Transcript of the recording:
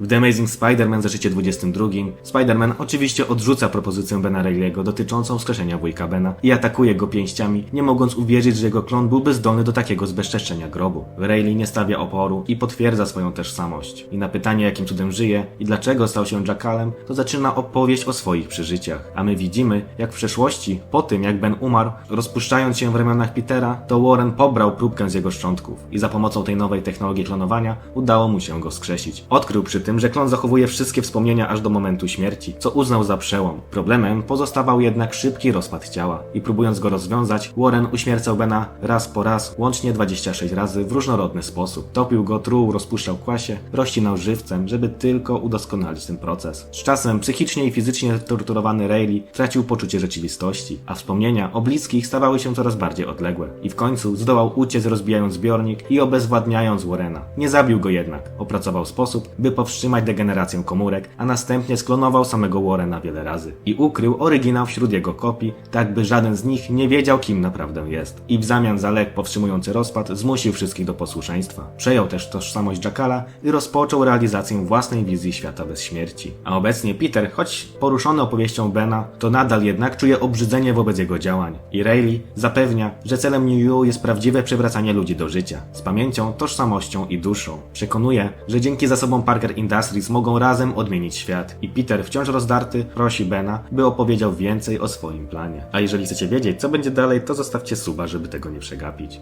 W The Amazing Spider-Man zeszycie 22 Spider-Man oczywiście odrzuca propozycję Bena Reilly'ego dotyczącą wskrzeszenia wujka Bena i atakuje go pięściami, nie mogąc uwierzyć, że jego klon byłby zdolny do takiego zbezczeszczenia grobu. Reilly nie stawia oporu i potwierdza swoją tożsamość. I na pytanie jakim cudem żyje i dlaczego stał się Jackalem, to zaczyna opowieść o swoich przeżyciach. A my widzimy, jak w przeszłości, po tym jak Ben umarł, rozpuszczając się w ramionach Petera, to Warren pobrał próbkę z jego szczątków i za pomocą tej nowej technologii klonowania udało mu się go skrzesić. Odkrył przy tym, że klon zachowuje wszystkie wspomnienia aż do momentu śmierci, co uznał za przełom. Problemem pozostawał jednak szybki rozpad ciała i próbując go rozwiązać, Warren uśmiercał Bena raz po raz, łącznie 26 razy w różnorodny sposób. Topił go, truł, rozpuszczał kwasie, rozcinał żywcem, żeby tylko udoskonalić ten proces. Z czasem psychicznie i fizycznie torturowany Rayleigh tracił poczucie rzeczywistości, a wspomnienia o bliskich stawały się coraz bardziej odległe. I w końcu zdołał uciec rozbijając zbiornik i obezwładniając Warrena. Nie zabił go jednak. Opracował sposób, by powstrzymać degenerację komórek, a następnie sklonował samego Warrena wiele razy. I ukrył oryginał wśród jego kopii, tak by żaden z nich nie wiedział kim naprawdę jest. I w zamian za lek powstrzymujący rozpad zmusił wszystkich do posłuszeństwa. Przejął też tożsamość Jackala i rozpoczął realizację własnej wizji świata bez śmierci. A obecnie Peter, choć poruszony opowieścią Bena, to nadal jednak czuje obrzydzenie wobec jego działań. I Rayleigh zapewnia, że celem New You jest prawdziwe przywracanie ludzi do życia, z pamięcią, tożsamością i duszą. Przekonuje, że dzięki zasobom Parker Industries mogą razem odmienić świat. I Peter, wciąż rozdarty, prosi Bena, by opowiedział więcej o swoim planie. A jeżeli chcecie wiedzieć, co będzie dalej, to zostawcie suba, żeby tego nie przegapić.